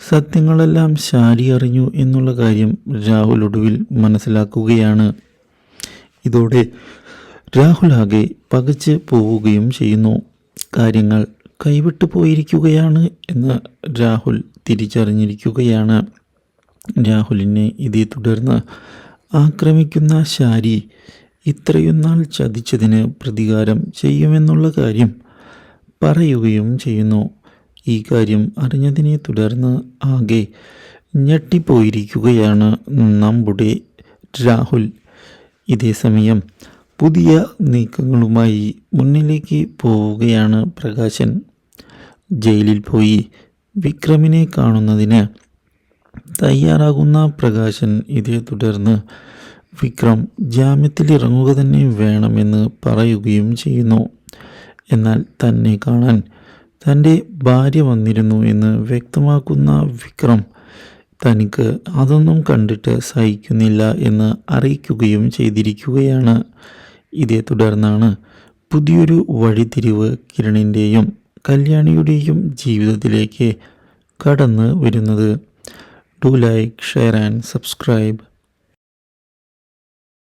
സത്യങ്ങളെല്ലാം ശാരി അറിഞ്ഞു എന്നുള്ള കാര്യം രാഹുൽ ഒടുവിൽ മനസ്സിലാക്കുകയാണ്. ഇതോടെ രാഹുൽ ആകെ പകച്ച് പോവുകയും ചെയ്യുന്നു. കാര്യങ്ങൾ കൈവിട്ടു പോയിരിക്കുകയാണ് എന്ന് രാഹുൽ തിരിച്ചറിഞ്ഞിരിക്കുകയാണ്. രാഹുലിനെ ഇതേ തുടർന്ന് ആക്രമിക്കുന്ന ശാരി ഇത്രയും നാൾ ചതിച്ചതിന് പ്രതികാരം ചെയ്യുമെന്നുള്ള കാര്യം പറയുകയും ചെയ്യുന്നു. ഈ കാര്യം അറിഞ്ഞതിനെ തുടർന്ന് ആകെ ഞെട്ടിപ്പോയിരിക്കുകയാണ് നമ്മുടെ രാഹുൽ. ഇതേസമയം പുതിയ നീക്കങ്ങളുമായി മുന്നിലേക്ക് പോവുകയാണ് പ്രകാശൻ. ജയിലിൽ പോയി വിക്രമിനെ കാണുന്നതിന് തയ്യാറാകുന്ന പ്രകാശൻ ഇതേ തുടർന്ന് വിക്രം ജാമ്യത്തിൽ ഇറങ്ങുക തന്നെ വേണമെന്ന് പറയുകയും ചെയ്യുന്നു. എന്നാൽ തന്നെ കാണാൻ തന്റെ ഭാര്യ വന്നിരുന്നു എന്ന് വ്യക്തമാക്കുന്ന വിക്രം തനിക്ക് അതൊന്നും കണ്ടിട്ട് സഹിക്കുന്നില്ല എന്ന് അറിയിക്കുകയും ചെയ്തിരിക്കുകയാണ്. ഇതേ തുടർന്നാണ് പുതിയൊരു വഴിതിരിവ് കിരണിന്റെയും കല്യാണിയുടെയും ജീവിതത്തിലേക്ക് കടന്നു വരുന്നത്. Do like share and subscribe